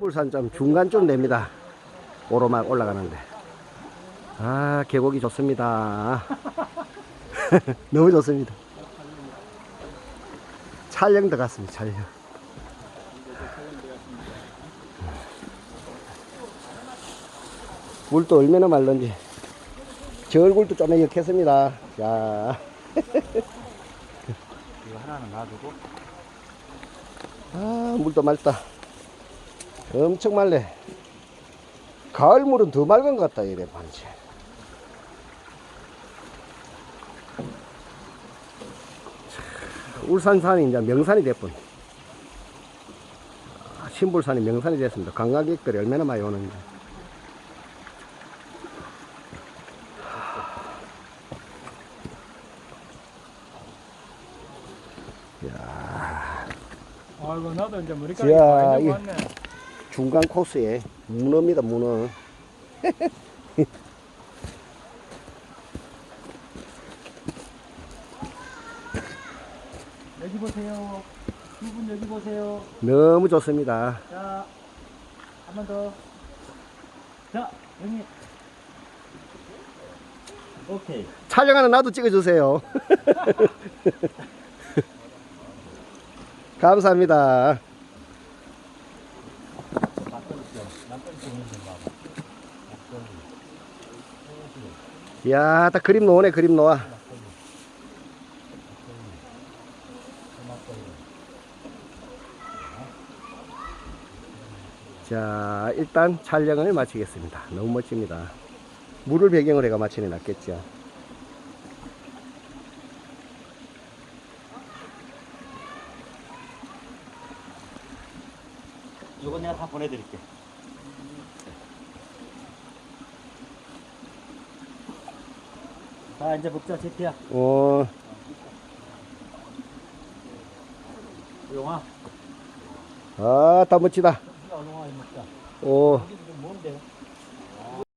물산점 중간쯤 됩니다. 오로막 올라가는데. 아, 계곡이 좋습니다. 너무 좋습니다. 촬영 들어갔습니다, 촬영. 물도 얼마나 말른지. 저 얼굴도 좀 역했습니다. 자. 이거 하나는 놔두고 아, 물도 맑다. 엄청 맑네. 가을 물은 더 맑은 것 같다, 이래, 반지. 울산산이 이제 명산이 됐군. 아, 신불산이 명산이 됐습니다. 관광객들이 얼마나 많이 오는지. 아이고 나도 이제 머리카락이 야, 많이 왔네 중간 코스에 문어입니다, 문어. 여기 보세요 두 분 여기 보세요 너무 좋습니다. 자 한 번 더자 형님 오케이 촬영하는 나도 찍어주세요. 감사합니다. 이야, 딱 그림 놓네, 그림 놓아. 자, 일단 촬영을 마치겠습니다. 너무 멋집니다. 물을 배경으로 해가 마치는 게 낫겠죠. 이거 내가 다 보내드릴게 자 이제 먹자 제티야. 어, 용아. 아, 다 멋지다. 용아 이거 먹자. 오, 이게 지금 뭔데